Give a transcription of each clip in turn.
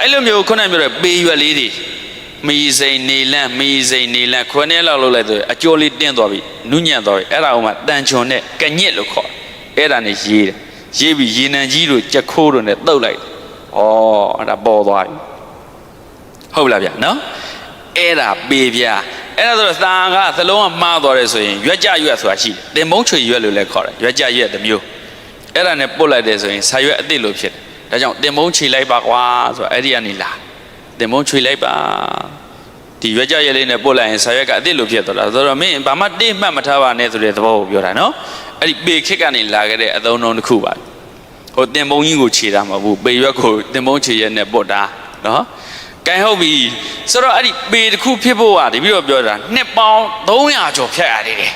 အဲ့လိုမျိုးခုနကပြောတဲ့ပေရွက်လေးတွေမီစိန်နေလန့်မီစိန်နေလန့်ခွန်းနဲ့လောက်လုပ်လိုက်ဆိုရင်အကျိုးလေးတင်းသွားပြီနုညံ့သွားပြီအဲ့ဒါဥမာတန်ချွန်နဲ့ကညစ်လို့ခေါ်တယ်အဲ့ဒါနဲ့ရေးတယ်ရေးပြီးရေနံကြီးတို့ကြက်ခိုးတို့နဲ့တုတ်လိုက်တယ်ဩအဲ့ဒါပေါ်သွားပြီဟုတ်လားဗျနော်အဲ့ဒါပေပြအဲ့ဒါဆိုတော့သာကသလုံးကမှားသွားတယ်ဆိုရင်ရွက်ကြရွက်ဆိုတာရှိတယ်တင်မုံချွေရွက်လို့လည်းခေါ်တယ်ရွက်ကြရွက်တစ်မျိုးအဲ့ဒါနဲ့ပုတ်လိုက်တယ်ဆိုရင်ဆာရွက်အစ်စ်လို့ဖြစ်တယ် ဒါကြောင့်တင်မုံချီလိုက်ပါကွာဆိုတာအဲ့ဒီကနေလာတင်မုံချွေလိုက်ပါဒီရွက်ကြရွက်လေးနဲ့ပုတ်လိုက်ရင်ဆာရွက်ကအစ်စ်လို့ဖြစ်သွားတာဆိုတော့မင်းဘာမှတိမှတ်မထားပါနဲ့ဆိုတဲ့သဘောကိုပြောတာနော်အဲ့ဒီပေခစ်ကနေလာခဲ့တဲ့အသုံးအနှုန်းတစ်ခုပါဟိုတင်မုံကြီးကိုခြေတာမဟုတ်ဘူးပေရွက်ကိုတင်မုံခြေရက်နဲ့ပုတ်တာနော်ကဲဟုတ်ပြီဆိုတော့အဲ့ဒီပေတစ်ခုဖြစ်ဖို့ကတပြီးတော့ပြောတာနှစ်ပေါင်း300ကျော်ဖြတ်ရတယ်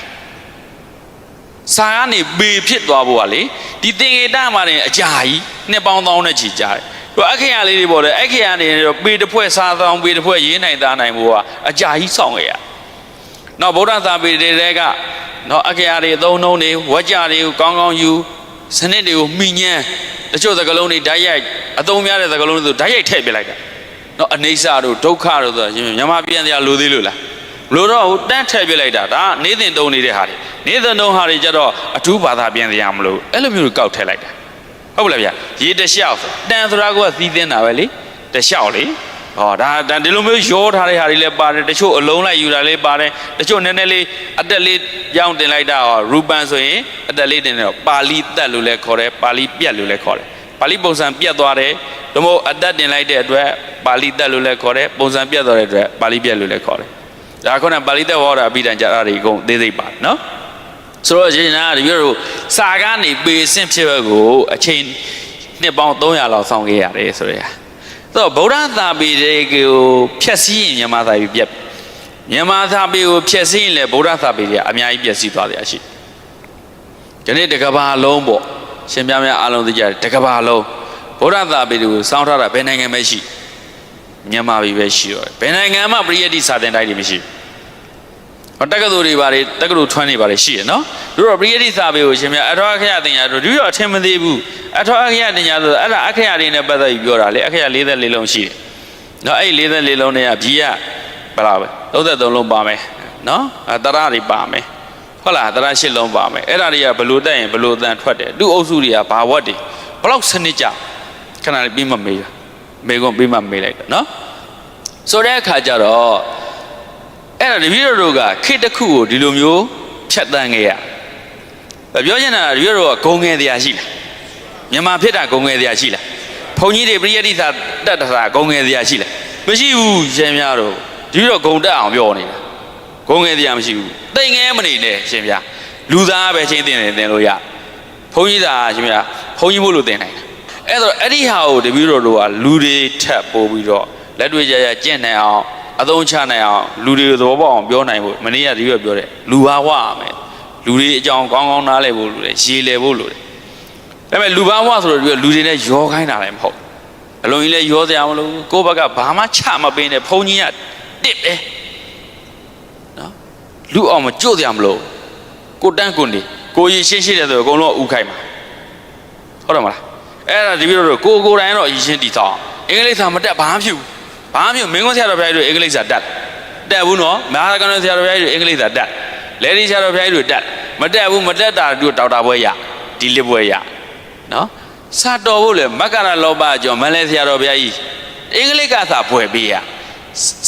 တဲ့စာကနေပေဖြစ်သွားဖို့ကလေဒီသင်္ကေတမှာနေအကြာကြီးနှစ်ပေါင်းသောင်းနဲ့ချီကြတယ်သူအခရာလေးတွေပေါ်တယ်အခရာနေတော့ပေတစ်ဖွဲ့စားသောင်းပေတစ်ဖွဲ့ရေးနိုင်သားနိုင်ဖို့ကအကြာကြီးစောင့်ရရနောက်ဗုဒ္ဓသာပေတွေကနော်အခရာတွေအသုံးနှုန်းတွေဝကြတွေကိုကောင်းကောင်းယူစနစ်တွေကိုမှီညမ်းတချို့သကလုံးတွေဓာတ်ရိုက်အသုံးများတဲ့သကလုံးတွေဆိုဓာတ်ရိုက်ထည့်ပြလိုက်တာနော်အနေဆာတို့ဒုက္ခတို့ဆိုရင်မြန်မာပြည်တရားလိုသေးလို့လားမ လို့တော့ဟိုတန်းထည့်ပြလိုက်တာဒါနေသင်တုံးနေတဲ့ဟာတွေနေသင်တုံးဟာတွေကြတော့အထူးဘာသာပြန်တရားမလို့အဲ့လိုမျိုးကောက်ထည့်လိုက်တာဟုတ်လားဗျာရေတလျှောက်တန်ဆိုတာကသီးသင်းတာပဲလေတလျှောက်လေဟောဒါဒါဒီလိုမျိုးရောထားတဲ့ဟာတွေလည်းပါတယ်တချို့အလုံးလိုက်ယူတာလည်းပါတယ်တချို့နည်းနည်းလေးအတက်လေးပြောင်းတင်လိုက်တာဟောရူပန်ဆိုရင်အတက်လေးတင်တယ်တော့ပါဠိတက်လို့လည်းခေါ်တယ်ပါဠိပြက်လို့လည်းခေါ်တယ်ပါဠိပုံစံပြက်သွားတယ်ဒါမို့အတက်တင်လိုက်တဲ့အတွက်ပါဠိတက်လို့လည်းခေါ်တယ်ပုံစံပြက်သွားတဲ့အတွက်ပါဠိပြက်လို့လည်းခေါ်တယ် ဒါခုနပါဠိတက်ဟောတာအပြီးတန်ကြတာတွေအကုန်သေးသေးပါတယ်နော်ဆိုတော့ရှင်နာဒီလိုစာကနေပေစင့်ဖြစ်ဘက်ကိုအချိန်နှစ်ပေါင်း300လောက်ဆောင်ခဲ့ရတယ်ဆိုရယ်ဆိုတော့ဗုဒ္ဓသာပေတွေကိုဖြည့်ဆည်းရင်မြန်မာသာပေပြက်ပြီမြန်မာသာပေကိုဖြည့်ဆည်းရင်လည်းဗုဒ္ဓသာပေတွေကအများကြီးပြည့်စည်သွားတယ်အရှိဒီနေ့တကဘာလုံးပေါ့ရှင်ပြများအားလုံးသိကြတယ်တကဘာလုံးဗုဒ္ဓသာပေတွေကိုစောင်းထားတာဘယ်နိုင်ငံပဲရှိ မြန်မာပြည်ပဲရှိတော့တယ်ဘယ်နိုင်ငံမှပရိယတ္တိစာသင်တိုက်တွေမရှိဘူးဟောတက္ကသိုလ်တွေပါတယ်တက္ကသိုလ်ထွန်းတွေပါတယ်ရှိရနော်တို့တော့ပရိယတ္တိစာပေကိုရှင်ပြအထောက်အခရတင်ရတို့ဒီတော့အထင်မသေးဘူးအထောက်အခရတင်ရဆိုအဲ့ဒါအခရတွေနဲ့ပတ်သက်ပြီးပြောတာလေအခရ44လုံးရှိတယ်နော်အဲ့ဒီ44လုံးနဲ့ကကြီးကဘယ်လောက်ပဲ33လုံးပါမယ်နော်အဲတရတွေပါမယ်ဟုတ်လားတရ8လုံးပါမယ်အဲ့ဒါတွေကဘလို့တက်ရင်ဘလို့အတန်ထွက်တယ်သူ့အုပ်စုတွေကဘာဝတ်တွေဘလောက်စနစ်ကြခဏလေးပြီးမှမေးတာ မေကွန်ပြီးမှမေးလိုက်တာနော်ဆိုတဲ့အခါကျတော့အဲ့ဒါတပည့်တော်တို့ကခေတ်တစ်ခုကိုဒီလိုမျိုးဖြတ်တန်းခဲ့ရပြောချင်တာတပည့်တော်ကဂုံငယ်တရားရှိလားမြန်မာဖြစ်တာဂုံငယ်တရားရှိလားဘုံကြီးတွေပရိယတ္တိသာတက်တာဂုံငယ်တရားရှိလားမရှိဘူးရှင်များတို့တပည့်တော်ဂုံတက်အောင်ပြောနေတာဂုံငယ်တရားမရှိဘူးတိတ်ငဲမနေနဲ့ရှင်များလူသားပဲချင်းတင်တယ်တင်လို့ရဘုံကြီးသာရှင်များဘုံကြီးမို့လို့တင်နိုင်တယ် အဲ့တော့အဲ့ဒီဟာကိုတပည့်တော်တို့ကလူတွေထပ်ပို့ပြီးတော့လက်တွေ့ကြရကျင့်နိုင်အောင်အသုံးချနိုင်အောင်လူတွေသဘောပေါက်အောင်ပြောနိုင်ဖို့မနေ့ကဒီလိုပြောတယ်လူဟာဝရမယ်လူတွေအကြောင်းကောင်းကောင်းနားလည်ဖို့လိုတယ်ရေလည်ဖို့လိုတယ်ဒါပေမဲ့လူဘာဝဆိုတော့လူတွေနဲ့ရောခိုင်းတာလည်းမဟုတ်အလုံးကြီးလည်းရောစရာမလိုဘူးကိုယ့်ဘက်ကဘာမှချမပေးနဲ့ဘုံကြီးကတစ်တယ်နော်လူအောင်မကြို့စရာမလိုကိုတန်းကွန်ဒီကိုကြီးရှင်းရှင်းတယ်ဆိုတော့အကုန်လုံးဥခိုင်းမှာဟုတ်တယ်မလား အဲ့ဒါဒီပြီးတော့ကိုကိုတိုင်းတော့အရင်ရှင်းတည်ဆောင်အင်္ဂလိပ်စာမတက်ဘာမှဖြစ်ဘူးဘာမှမဖြစ်မင်းကွန်းဆရာတော်ဘုရားကြီးတို့အင်္ဂလိပ်စာတက်တက်ဘူးနော်မဟာကဏ္ဍဆရာတော်ဘုရားကြီးတို့အင်္ဂလိပ်စာတက်လေဒီဆရာတော်ဘုရားကြီးတို့တက်မတက်ဘူးမတက်တာတို့ဒေါက်တာဘွဲရဒီလစ်ဘွဲရနော်စာတော်ဖို့လေမက္ကရလောဘကြောင့်မလဲဆရာတော်ဘုရားကြီးအင်္ဂလိပ်ကစာဘွဲပေးရ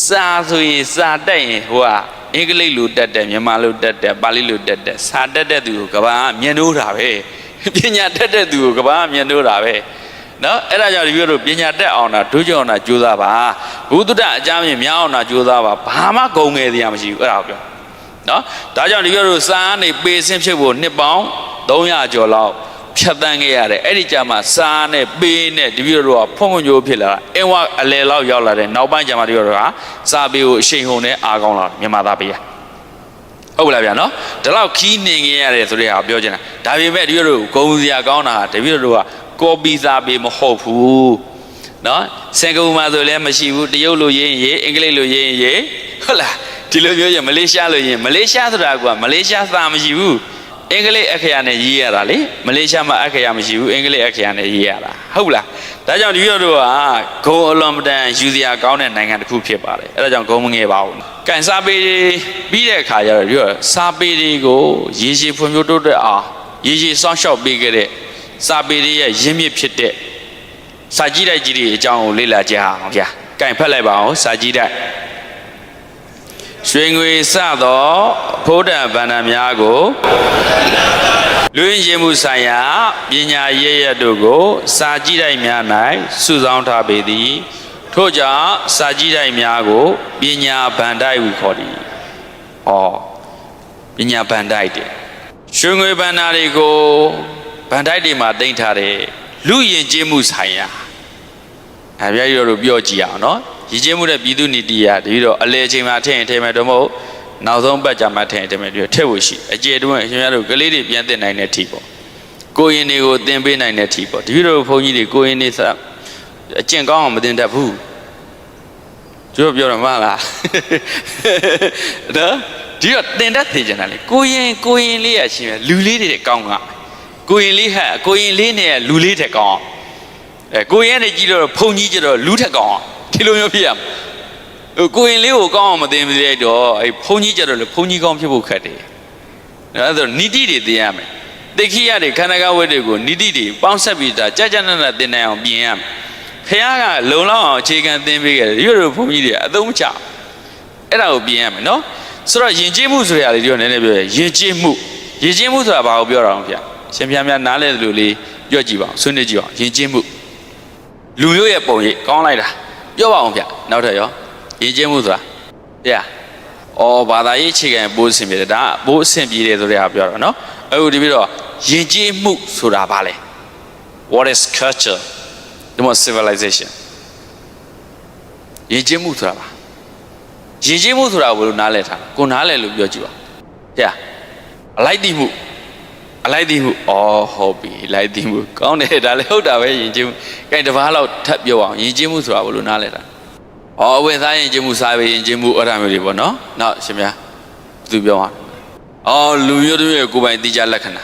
စာဆိုရင်စာတက်ရင်ဟိုကအင်္ဂလိပ်လိုတက်တယ်မြန်မာလိုတက်တယ်ပါဠိလိုတက်တယ်စာတက်တဲ့သူကိုကဘာမြင်လို့တာပဲ ပညာတက်တဲ့သူကိုကဘာမြင်လို့တာပဲနော်အဲ့ဒါကြောင့်ဒီပြောလို့ပညာတက်အောင်တာဒုကြောင့်တာကြိုးစားပါဘုဒ္ဓအကြမ်းမြင်များအောင်တာကြိုးစားပါဘာမှဂုံငယ်တရားမရှိဘူးအဲ့ဒါကိုပြောနော်ဒါကြောင့်ဒီပြောလို့စာအနေပေစင်းဖြစ်ဖို့နှစ်ပေါင်း300ကျော်လောက်ဖြတ်တန်းခဲ့ရတယ်အဲ့ဒီကြမှာစာနဲ့ပေးနဲ့ဒီပြောလို့ကဖုံဖုံညိုးဖြစ်လာတာအင်းဝအလယ်လောက်ရောက်လာတယ်နောက်ပိုင်းကျမှဒီပြောလို့ကစာပေကိုအရှိန်ဟုန်နဲ့အားကောင်းလာတယ်မြန်မာသားပေးရ ဟုတ်လားဗျာနော်ဒီလောက်ခီးနေခဲ့ရတယ်ဆိုတဲ့ဟာကိုပြောချင်တာဒါပေမဲ့ဒီပြောလို့ဂုံစရာကောင်းတာတပည့်တို့ကကောပီစာပေမဟုတ်ဘူးနော်စင်ကာပူမှာဆိုလည်းမရှိဘူးတရုတ်လိုရေးရင်ရေးအင်္ဂလိပ်လိုရေးရင်ရေးဟုတ်လားဒီလိုမျိုးရင်မလေးရှားလိုရေးမလေးရှားဆိုတာကမလေးရှားစာမရှိဘူး အင်္ဂလိပ်အခရာနဲ့ရေးရတာလေမလေးရှားမှာအခရာမရှိဘူးအင်္ဂလိပ်အခရာနဲ့ရေးရတာဟုတ်လားဒါကြောင့်ဒီလိုတို့ကဂုံအလွန်မတန်ယူစရာကောင်းတဲ့နိုင်ငံတစ်ခုဖြစ်ပါတယ်အဲ့ဒါကြောင့်ဂုံမငယ်ပါဘူးကန်စာပေပြီးတဲ့အခါကျတော့ဒီတော့စာပေတွေကိုရေရှည်ဖွံ့ဖြိုးတိုးတက်အောင်ရေရှည်စောင့်ရှောက်ပေးခဲ့တဲ့စာပေတွေရဲ့ရင်းမြစ်ဖြစ်တဲ့စာကြည့်တိုက်ကြီးတွေအကြောင်းကိုလေ့လာကြအောင်ဗျာကင်ဖက်လိုက်ပါအောင်စာကြည့်တိုက် ရွှေငွေစသောဖိုးတံဗန္ဒများကိုလူရင်းရင်မှုဆိုင်ရာပညာရည်ရတို့ကို စာကြည့်တိုက်များ၌စုဆောင်းထားပေသည်ထို့ကြောင့်စာကြည့်တိုက်များကိုပညာဗန္ဒိုက်ဟုခေါ်သည်။ဩပညာဗန္ဒိုက်တဲ့ရွှေငွေဗန္ဒာတွေကိုဗန္ဒိုက်တွေမှာတင်ထားတယ်လူယဉ်ကျေးမှုဆိုင်ရာအဲဗျာကြီးတို့ပြောကြည့်အောင်နော် ရည်ကျင်းမှုတဲ့ပြည်သူနီတိရတပြီးတော့အလေအချိန်မှာထည့်ရင်ထည့်မယ်တော့မဟုတ်နောက်ဆုံးပတ်ကြမှာထည့်ရင်ထည့်မယ်ပြီးတော့ထည့်ဖို့ရှိအကျေတွင်းရှင်များတို့ကလေးတွေပြန်တင်နိုင်တဲ့ ठी ပေါ့ကိုရင်တွေကိုသင်ပေးနိုင်တဲ့ ठी ပေါ့တပြီးတော့ဘုန်းကြီးတွေကိုရင်တွေစအကျင့်ကောင်းအောင်မတင်တတ်ဘူးကျိုးပြောတော့မလားနော်ဒီတော့တင်တတ်သေးကြတယ်လေကိုရင်ကိုရင်လေးရရှင်မယ်လူလေးတွေကောင်းကကိုရင်လေးဟာကိုရင်လေးနဲ့လူလေးတဲ့ကောင်းအဲကိုရင်နဲ့ကြည့်တော့ဖုန်ကြီးကြတော့လူထက်ကောင်အောင် ဒီလိုမျိုးဖြစ်ရမှာဟိုကိုရင်လေးကိုကောင်းအောင်မသိမသေးတော့အဲဖုန်ကြီးကြတော့လေဖုန်ကြီးကောင်းဖြစ်ဖို့ခက်တယ်အဲဒါဆိုနိတိတွေသိရမယ်တိခိယတွေခန္ဓာကဝတ်တွေကိုနိတိတွေပေါင်းဆက်ပြီးတာကြာကြာနာနာသိနိုင်အောင်ပြင်ရမယ်ဖះကလုံလောက်အောင်အခြေခံသင်ပေးခဲ့တယ်ရွတ်တို့ဖုန်ကြီးတွေအသုံးချအဲ့ဒါကိုပြင်ရမယ်နော်ဆိုတော့ယဉ်ကျေးမှုဆိုရလေဒီတော့နည်းနည်းပြောရယဉ်ကျေးမှုယဉ်ကျေးမှုဆိုတာဘာကိုပြောတာအောင်ဗျရှင်ပြများနားလဲတယ်လို့လေးပြောကြည့်ပါအောင်ဆွေးနွေးကြည့်ပါအောင်ယဉ်ကျေးမှုလူမျိုးရဲ့ပုံရိပ်ကောင်းလိုက်တာ ပြောပါအောင်ဗျနောက်ထပ်ရောရည်ကျင်းမှုဆိုတာဗျာအော်ဘာသာရေးအခြေခံပိုးအဆင်ပြေတယ်ဒါကပိုးအဆင်ပြေတယ်ဆိုတဲ့ဟာပြောတော့နော်အခုဒီပြီးတော့ယဉ်ကျေးမှုဆိုတာဘာလဲ what is culture ဒီမှာ civilization ယဉ်ကျေးမှုဆိုတာဘာယဉ်ကျေးမှုဆိုတာဘယ်လိုနားလည်ထားလဲကိုနားလည်လို့ပြောကြည့်ပါဗျာအလိုက်တိမှု အလိုက်တိမှုအော်ဟုတ်ပြီလိုက်တိမှုကောင်းတယ်ဒါလည်းဟုတ်တာပဲယဉ်ကျေးမှုကဲတပားလောက်ထပ်ပြောအောင်ယဉ်ကျေးမှုဆိုတာဘယ်လိုနားလည်တာအော်အဝင်သားယဉ်ကျေးမှုစားပဲယဉ်ကျေးမှုအဲ့ဒါမျိုးတွေပေါ့နော်နောက်ရှင်ဗျာသူပြောအောင်အော်လူမျိုးတွေကိုယ်ပိုင်တိကျလက္ခဏာ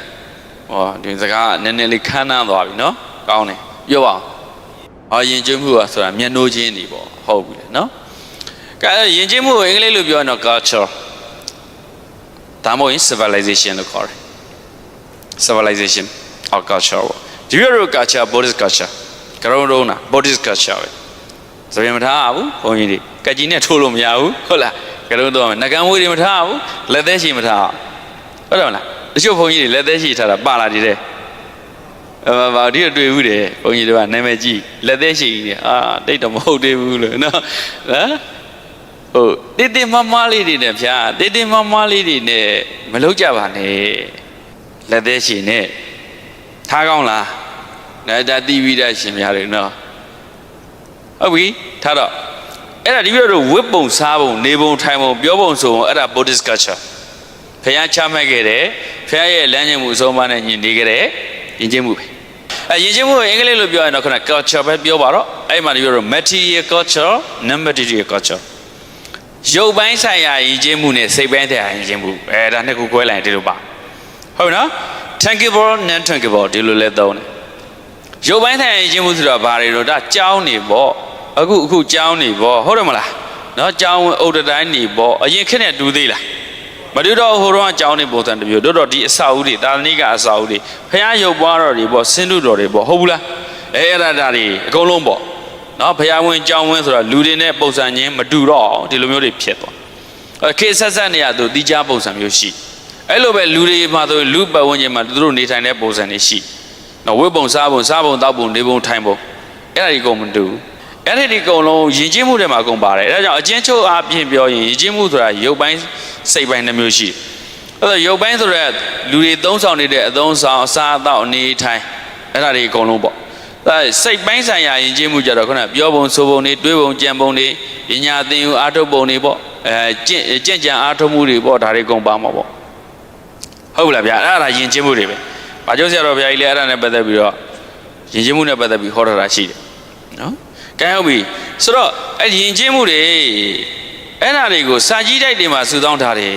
ဟောဒီစကားကနည်းနည်းလေးခမ်းနားသွားပြီနော်ကောင်းတယ်ပြောပါအောင်အော်ယဉ်ကျေးမှုကဆိုတာမျက်နှိုးချင်းတွေပေါ့ဟုတ်ပြီလေနော်ကဲယဉ်ကျေးမှုကိုအင်္ဂလိပ်လိုပြောရင်တော့ culture ဒါမှမဟုတ်ရင် civilization လို့ခေါ်တယ် civilization or culture ပေါ့ဒီလိုလို culture Buddhist culture ကရုံးတော့နာ Buddhist culture ပဲဆိုရင်မထားဘူးဘုန်းကြီးတွေကက်ကြီးနဲ့ထိုးလို့မရဘူးဟုတ်လားကရုံးတော့မယ်ငကံမွေးတွေမထားဘူးလက်သေးရှိမထားဟုတ်တယ်မလားတချို့ဘုန်းကြီးတွေလက်သေးရှိထားတာပါလာဒီတဲ့အဲဘာဒီတွေ့ဘူးတယ်ဘုန်းကြီးတွေကနာမည်ကြီးလက်သေးရှိတယ်အာတိတ်တော့မဟုတ်သေးဘူးလို့နော်ဟမ်ဟုတ်တိတိမမလေးတွေနဲ့ဗျာတိတိမမလေးတွေနဲ့မလုပ်ကြပါနဲ့ လက်သေးရှိနဲ့ထားကောင်းလားဒါဒါတီးပြီးသားရှင်များတွေနော်ဟုတ်ပြီထားတော့အဲ့ဒါဒီလိုတော့ဝတ်ပုံစားပုံနေပုံထိုင်ပုံပြောပုံဆိုပုံအဲ့ဒါ Buddhist culture ဖះချမှတ်ခဲ့တယ်ဖះရဲ့လမ်းညွှန်မှုအဆုံးအမနဲ့ညီနေခဲ့တယ်ယဉ်ကျေးမှုပဲအဲယဉ်ကျေးမှုကိုအင်္ဂလိပ်လိုပြောရင်တော့ခဏ culture ပဲပြောပါတော့အဲ့မှာဒီလိုတော့ material culture non material culture ရုပ်ပိုင်းဆိုင်ရာယဉ်ကျေးမှုနဲ့စိတ်ပိုင်းဆိုင်ရာယဉ်ကျေးမှုအဲဒါနှစ်ခု꿰လိုက်ရင်ဒီလိုပါ ဟုတ်နော် tangible non tangible ဒီလိုလဲသုံးတယ်ရုပ်ပိုင်းဆိုင်ရာယဉ်ကျေးမှုဆိုတော့ဘာတွေတော့ဒါကြောင်းနေပေါ့အခုအခုကြောင်းနေပေါ့ဟုတ်တယ်မလားနော်ကြောင်းဝင်အုတ်တတိုင်းနေပေါ့အရင်ခက်နဲ့တူသေးလားမတူတော့ဟိုတော့ကြောင်းနေပုံစံတစ်မျိုးတို့တော့ဒီအစာအုပ်တွေတာသနိကအစာအုပ်တွေဖះရုပ်ပွားတော်တွေပေါ့ဆင်းတုတော်တွေပေါ့ဟုတ်ဘူးလားအဲအဲ့ဒါဒါတွေအကုန်လုံးပေါ့နော်ဖះဝင်ကြောင်းဝင်ဆိုတာလူတွေနဲ့ပုံစံချင်းမတူတော့ဒီလိုမျိုးတွေဖြစ်သွားအဲခေတ်ဆက်ဆက်နေရသူတိကျပုံစံမျိုးရှိ အဲ့လိုပဲလူတွေမှာဆိုလူပတ်ဝန်းကျင်မှာသူတို့နေထိုင်တဲ့ပုံစံတွေရှိနော်ဝိပုံစားပုံစားပုံတောက်ပုံနေပုံထိုင်ပုံအဲ့ဒါဒီကုန်မတူဘူးအဲ့ဒီဒီကုန်လုံးယဉ်ကျေးမှုတွေမှာအကုန်ပါတယ်အဲဒါကြောင့်အချင်းချုပ်အားဖြင့်ပြောရင်ယဉ်ကျေးမှုဆိုတာရုပ်ပိုင်းစိတ်ပိုင်းနှမျိုးရှိတယ်အဲ့တော့ရုပ်ပိုင်းဆိုတော့လူတွေသုံးဆောင်နေတဲ့အသုံးဆောင်အစားအသောက်အနေထိုင်အဲ့ဒါတွေအကုန်လုံးပေါ့အဲစိတ်ပိုင်းဆိုင်ရာယဉ်ကျေးမှုကြတော့ခုနပြောပုံဆိုပုံတွေတွေးပုံကြံပုံတွေပညာသင်ယူအားထုတ်ပုံတွေပေါ့အဲကျင့်ကျင့်ကြံအားထုတ်မှုတွေပေါ့ဒါတွေအကုန်ပါမှာပေါ့ ဟုတ်ပြီလားဗျာအဲ့ဒါယဉ်ကျေးမှုတွေပဲဘာကြောင့်ဆရာတော်ဘုရားကြီးလည်းအဲ့ဒါနဲ့ပတ်သက်ပြီးတော့ယဉ်ကျေးမှုနဲ့ပတ်သက်ပြီးဟောထားတာရှိတယ်နော်ကဲဟုတ်ပြီဆိုတော့အဲ့ယဉ်ကျေးမှုတွေအဲ့ဒါတွေကိုစာကြီးတိုက်တွေမှာစုဆောင်းထားတယ်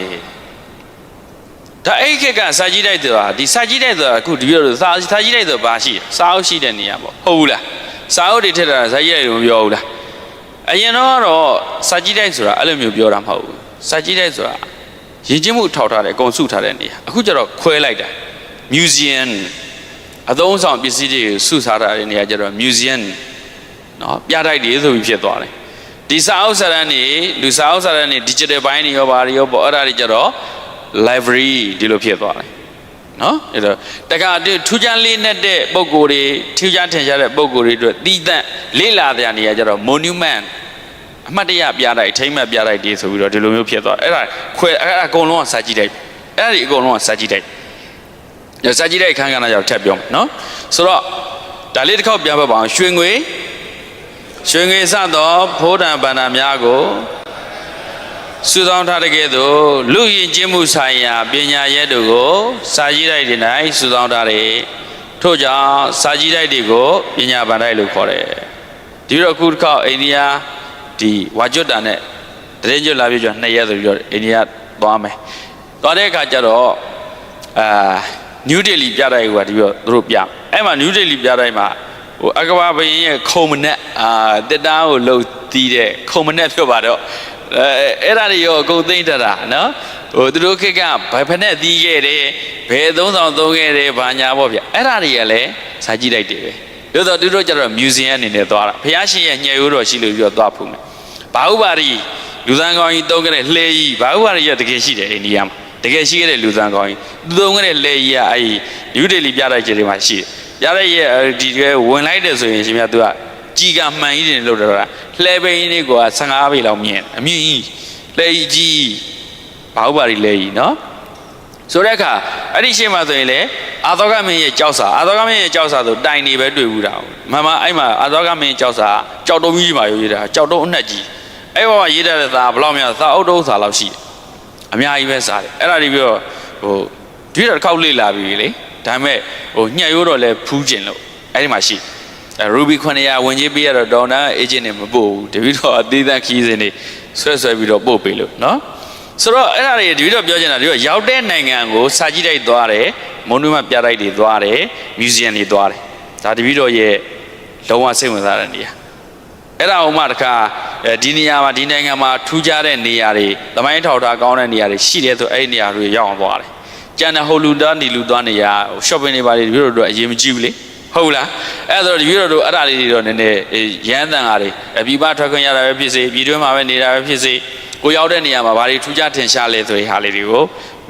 ဒါအဲ့ခက်ကစာကြည့်တိုက်ဆိုတာဒီစာကြည့်တိုက်ဆိုတာအခုဒီပြောလို့စာစာကြည့်တိုက်ဆိုတာဘာရှိလဲစာအုပ်ရှိတဲ့နေရာပေါ့ဟုတ်ဘူးလားစာအုပ်တွေထက်တာစာကြည့်တိုက်လို့မပြောဘူးလားအရင်တော့ကတော့စာကြည့်တိုက်ဆိုတာအဲ့လိုမျိုးပြောတာမဟုတ်ဘူးစာကြည့်တိုက်ဆိုတာ ရည်ချင်းမှုထောက်ထားတယ်အကုန်စုထားတဲ့နေရာအခုကျတော့ခွဲလိုက်တာ museum အသုံးဆောင်ပစ္စည်းတွေစုထားတာတဲ့နေရာကျတော့ museum နော်ပြတိုက်တွေဆိုပြီးဖြစ်သွားတယ်ဒီစာအုပ်စာတမ်းတွေလူစာအုပ်စာတမ်းတွေ digital ဘိုင်းတွေရောပါတွေရောပေါ့အဲ့ဒါတွေကျတော့ library ဒီလိုဖြစ်သွားတယ်နော်အဲ့တော့တခါတည်းထူးခြားလေးနဲ့တဲ့ပုံကိုယ်တွေထူးခြားထင်ရှားတဲ့ပုံကိုယ်တွေအတွက်တည်တံ့လေးလာတဲ့နေရာကျတော့ monument အမှတ်တရပြတိုက်ထိမ့်မှတ်ပြတိုက်တွေဆိုပြီးတော့ဒီလိုမျိုးဖြစ်သွားတယ်အဲ့ဒါခွဲအဲ့ဒါအကုန်လုံးကစာကြည့်တိုက်အဲ့ဒါဒီအကုန်လုံးကစာကြည့်တိုက်ညစာကြည့်တိုက်အခန်းကဏ္ဍကြောင့်ထပ်ပြောမယ်နော်ဆိုတော့ဒါလေးတစ်ခေါက်ပြန်ဖတ်ပါအောင်ရွှေငွေရွှေငွေစသောဖိုးတံဗန္တာများကိုစုဆောင်းထားတဲ့ကဲ့သို့လူယဉ်ကျေးမှုဆိုင်ရာပညာရဲတို့ကိုစာကြည့်တိုက်တွေ၌စုဆောင်းထားတယ်ထို့ကြောင့်စာကြည့်တိုက်တွေကိုပညာဗန္ဒိုက်လို့ခေါ်တယ်ဒီတော့အခုတစ်ခေါက်အိန္ဒိယ ဒီဝါကျွတ်တာနဲ့တရင်ကျွတ်လာပြကြနှစ်ရက်ဆိုပြီးတော့အိန္ဒိယသွားမယ်သွားတဲ့အခါကျတော့အာနယူးဒေလီပြတိုက်ကဒီတော့သူတို့ပြအဲ့မှာနယူးဒေလီပြတိုက်မှာဟိုအကဘာဘရင်ရဲ့ခုံမနဲ့အာတက်တားကိုလှုပ်တီးတဲ့ခုံမနဲ့ပြောပါတော့အဲအဲ့ဒါတွေရောအကုန်သိမ့်တတာနော်ဟိုသူတို့ခေတ်ကဘယ်ဖက်နဲ့သီးခဲ့တယ်ဘယ်သုံးဆောင်သုံးခဲ့တယ်ဘာညာပေါ့ဗျအဲ့ဒါတွေကလည်းစာကြည့်လိုက်တယ်ပဲ တို့တော့သူတို့ကျတော့ museum အနေနဲ့သွားတာဘုရားရှင်ရဲ့ညှယ်ရိုးတော်ရှိလို့ပြီးတော့သွားဖူးမယ်ဘာဥပါရီလူသံကောင်းကြီးသုံးခဲ့တဲ့လှဲကြီးဘာဥပါရီကတကယ်ရှိတယ်အိန္ဒိယမှာတကယ်ရှိခဲ့တဲ့လူသံကောင်းကြီးသူသုံးခဲ့တဲ့လှဲကြီးကအဲ့ဒီယူဒေလီပြတိုက်ကျတွေမှာရှိတယ်ပြတိုက်ရဲ့ဒီကဝင်လိုက်တယ်ဆိုရင်ရှင်မြတ်သူကကြီးကမှန်ကြီးတယ်လို့တော့တာလှဲပိန်းလေးက15ပေလောက်မြင်အမြင့်ကြီးလှဲကြီးဘာဥပါရီလဲကြီးနော် ဆိုတဲ့အခါအဲ့ဒီရှေ့မှာဆိုရင်လေအာသောကမင်းရဲ့ကြောက်စာအာသောကမင်းရဲ့ကြောက်စာဆိုတိုင်နေပဲတွေ့ဘူးတာမမအဲ့မှာအာသောကမင်းကြောက်စာကြောက်တုံးကြီးမှာရေးတာကြောက်တုံးအနှက်ကြီးအဲ့ဘောမှာရေးတဲ့စာဘယ်လောက်များစာအုပ်တုံးစာလောက်ရှိတယ်အများကြီးပဲစားတယ်အဲ့ဒါတွေပြီးတော့ဟိုဒီတော့တစ်ခေါက်လေ့လာပြီလေဒါပေမဲ့ဟိုညှက်ရိုးတော့လဲဖူးကျင်လို့အဲ့ဒီမှာရှိတယ်အဲ Ruby 900ဝင်ကြီးပေးရတော့ဒေါ်နာ agent နဲ့မပို့ဘူးတပည့်တော်အသေးသက်ခီးစဉ်တွေဆွဲဆွဲပြီးတော့ပို့ပေးလို့နော် ဆိုတော့အဲ့ဒါတွေတပည့်တော်ပြောချင်တာဒီတော့ရောက်တဲ့နိုင်ငံကိုစာကြည့်တိုက်သွားတယ်မွန်နူမပြတိုက်တွေသွားတယ် museum တွေသွားတယ်ဒါတပည့်တော်ရဲ့လုံးဝစိတ်ဝင်စားတဲ့နေရာအဲ့ဒါဥမှတခါအဲဒီနေရာမှာဒီနိုင်ငံမှာထူးခြားတဲ့နေရာတွေသမိုင်းထောက်ထားကောင်းတဲ့နေရာတွေရှိတယ်ဆိုအဲ့ဒီနေရာတွေရောက်အောင်သွားတယ်ကျန်တဲ့ဟိုလူသားနေလူသွားနေရာ shopping တွေပါလေတပည့်တော်တို့အရင်မကြည့်ဘူးလေဟုတ်လားအဲ့ဒါတော့ဒီပြည်တော်တို့အဲ့ဒါလေးတွေတော့နည်းနည်းရမ်းတန်ကားတွေအပြပထွက်ခွင့်ရတာပဲဖြစ်စေပြည်တွင်းမှာပဲနေတာပဲဖြစ်စေ ကိုရောက်တဲ့နေရာမှာဘာတွေထူးခြားထင်ရှားလဲဆိုတဲ့ဟာလေးတွေကို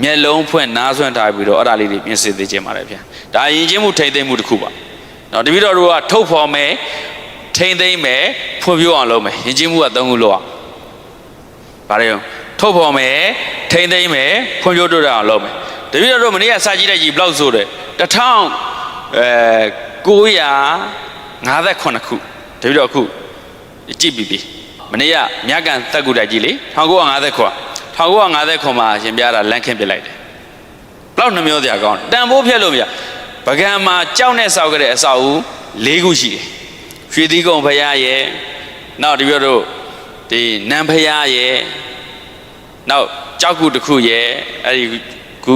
မျက်လုံးဖွင့်နားဆွင့်ထားပြီးတော့အဲ့ဒါလေးတွေပြင်ဆင်သေးခြင်းပါတယ်ဗျာဒါယဉ်ကျေးမှုထိမ့်သိမ့်မှုတစ်ခုပါနော်ဒီပြည်တော်တို့ကထုတ်ဖော်မယ်ထိမ့်သိမ့်မယ်ဖွံ့ဖြိုးအောင်လုပ်မယ်ယဉ်ကျေးမှုကသုံးခုလောက်အောင်ဘာတွေထုတ်ဖော်မယ်ထိမ့်သိမ့်မယ်ဖွံ့ဖြိုးတိုးတက်အောင်လုပ်မယ်တပည့်တော်တို့မနေ့ကစာကြည့်လိုက်ကြီးဘလောက်ဆိုတယ်တစ်ထောင်အဲ958ခုတပည့်တော်အခုကြည့်ပြီးပြီ မနေ့ကမြတ်ကန်တက်ကူတိုက်ကြီးလေ1950ခု1950ခုမှာရှင်ပြတာလန့်ခင်းပြလိုက်တယ်ဘလောက်နှမျိုးစရာကောင်းတန်ဖိုးဖြတ်လို့မရပကံမှာကြောက်နဲ့ဆောက်ခဲ့တဲ့အဆောက်အဦ၄ခုရှိတယ်ရွှေသီးကုံဖရားရဲ့နောက်တပည့်တော်တို့ဒီနန်းဖရားရဲ့နောက်ကြောက်ကူတစ်ခုရဲ့အဲ့ဒီကူ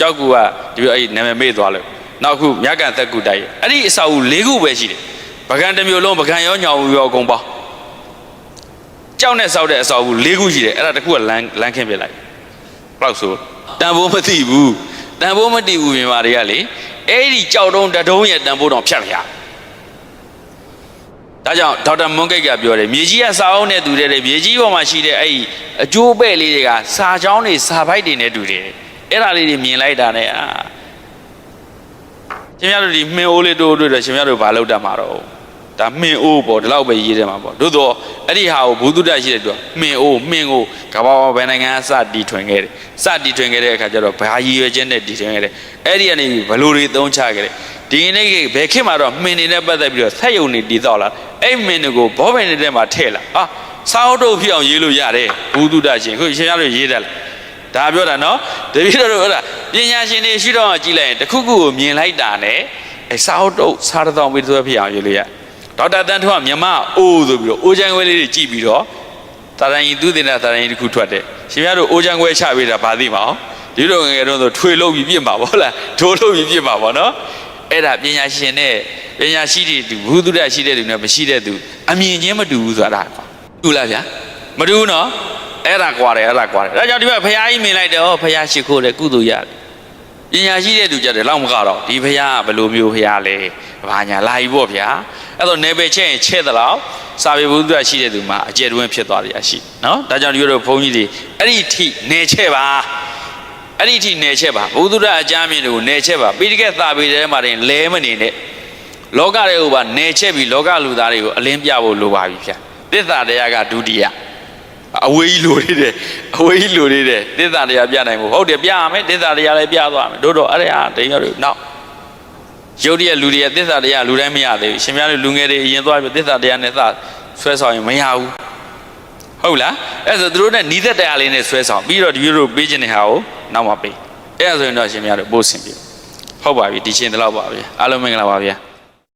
ကြောက်ကူကဒီအဲ့ဒီနာမည်မေ့သွားလို့နောက်ခုမြတ်ကန်သက်ကူတိုက်ရဲ့အဲ့ဒီအဆောက်အဦ၄ခုပဲရှိတယ်ပကံတစ်မျိုးလုံးပကံရောညောင်ရောအကုန်ပေါင်း ကြောက်နဲ့ဆောက်တဲ့အဆောက်အဦ၄ခုရှိတယ်အဲ့ဒါတစ်ခုကလမ်းလမ်းခင်းပြလိုက်ဘလောက်ဆိုတန်ဖိုးမသိဘူးတန်ဖိုးမသိဘူးမြန်မာတွေကလေအဲ့ဒီကြောက်တုံးတတုံးရဲ့တန်ဖိုးတော့ဖြတ်ဖြတ်ဒါကြောင့်ဒေါက်တာမွန်ကိတ်ကပြောတယ်မြေကြီးကစာအုပ်နဲ့တူတယ်မြေကြီးပေါ်မှာရှိတဲ့အဲ့ဒီအကျိုးပဲ့လေးတွေကစာချောင်းတွေစာပိုက်တွေနဲ့တူတယ်အဲ့ဒါလေးတွေမြင်လိုက်တာနဲ့အာရှင်များတို့ဒီမှင်အိုးလေးတို့တို့တော့ရှင်များတို့ဘာလုပ်တတ်မှာတော့ ဒါမှင်အိုးပေါ့ဒီလောက်ပဲရေးတယ်မှာပေါ့တို့တော့အဲ့ဒီဟာကိုဘုသူတ္တရှိတဲ့သူကမှင်အိုးမှင်ကိုကဘာဘယ်နိုင်ငံစတီထွင်ခဲ့တယ်စတီထွင်ခဲ့တဲ့အခါကျတော့ဘာရည်ရွယ်ချက်နဲ့တီထွင်ခဲ့တယ်အဲ့ဒီကနေဘလို့တွေသုံးချခဲ့တယ်ဒီနေ့ကဘယ်ခေတ်မှာတော့မှင်နေနဲ့ပတ်သက်ပြီးတော့ဆက်ယုံနေတည်တော့လာအဲ့မှင်တွေကိုဘောပင်နေတဲ့မှာထည့်လာအာစာအုပ်တို့ဖြစ်အောင်ရေးလို့ရတယ်ဘုသူတ္တရှင်ခုရှင်များတို့ရေးတယ်လားဒါပြောတာနော်တပည့်တော်တို့ဟုတ်လားပညာရှင်တွေရှိတော့ကြည့်လိုက်ရင်တစ်ခုခုကိုမြင်လိုက်တာနဲ့အဲစာအုပ်တို့စာတော်ပြီးတော့ဖြစ်အောင်ရေးလို့ရ ဒေါက်တာတန်းထွန်းကမြမအိုးဆိုပြီးတော့အိုးချမ်းခွဲလေးတွေကြည့်ပြီးတော့တာရန်ကြီးသူတင်တာတာရန်ကြီးတစ်ခုထွက်တယ်ရှင်များတို့အိုးချမ်းခွဲချပေးတာဗာသိမအောင်ဒီလိုငယ်ငယ်တုန်းဆိုထွေလို့ပြီးပြစ်မှာပေါ့လားဒိုးလို့ပြီးပြစ်မှာပေါ့နော်အဲ့ဒါပညာရှင်နဲ့ပညာရှိတဲ့သူဘုသူဒ္ဓရှိတဲ့သူနဲ့မရှိတဲ့သူအမြင်ချင်းမတူဘူးဆိုတာကွာတူလားဗျာမတူဘူးနော်အဲ့ဒါကွာတယ်အဲ့ဒါကွာတယ်ဒါကြောင့်ဒီဘက်ဖရာကြီးမြင်လိုက်တယ်ဟောဖရာရှိခိုးတယ်ကုသိုလ်ရတယ် ပညာရှိတဲ့သူကြတယ်လောက်မကတော့ဒီဖရာကဘယ်လိုမျိုးဖရာလဲဘာညာလာပြီပေါ့ဗျာအဲ့တော့နေပယ်ချက်ရင်ချက်သလောက်စာပေဘုသူဒ္ဓရှိတဲ့သူမှာအကျယ်တွင်းဖြစ်သွားတယ်အရှိနော်ဒါကြောင့်ဒီလိုဘုန်းကြီးတွေအဲ့ဒီထိနေချက်ပါအဲ့ဒီအထိနယ်ချက်ပါဘုသူဒ္ဓအကြမ်းမြင်တွေကိုနယ်ချက်ပါပိဋကတ်သာပေထဲမှာတင်လဲမနေနဲ့လောကတွေကိုပါနယ်ချက်ပြီးလောကလူသားတွေကိုအလင်းပြဖို့လိုပါပြီဗျာသစ္စာတရားကဒုတိယ အဝေးကြီးလိုနေတယ်အဝေးကြီးလိုနေတယ်သစ္စာတရားပြနိုင်ဖို့ဟုတ်တယ်ပြရမယ်သစ္စာတရားလည်းပြသွားမယ်တို့တော့အဲ့ဒါတိမ်ရတို့နောက်ရုပ်တရက်လူတွေရဲ့သစ္စာတရားလူတိုင်းမရသေးဘူးရှင်များတို့လူငယ်တွေအရင်သွားပြီးသစ္စာတရားနဲ့စဆွဲဆောင်ရင်မရဘူးဟုတ်လားအဲ့ဒါဆိုသူတို့နဲ့နီးသက်တရားလေးနဲ့ဆွဲဆောင်ပြီးတော့ဒီလိုလိုပေးခြင်းတဲ့ဟာကိုနောက်မှပေးအဲ့ဒါဆိုရင်တော့ရှင်များတို့ပို့ဆင်ပြီဟုတ်ပါပြီဒီချင်းတလောက်ပါဗျာအားလုံးမင်္ဂလာပါဗျာ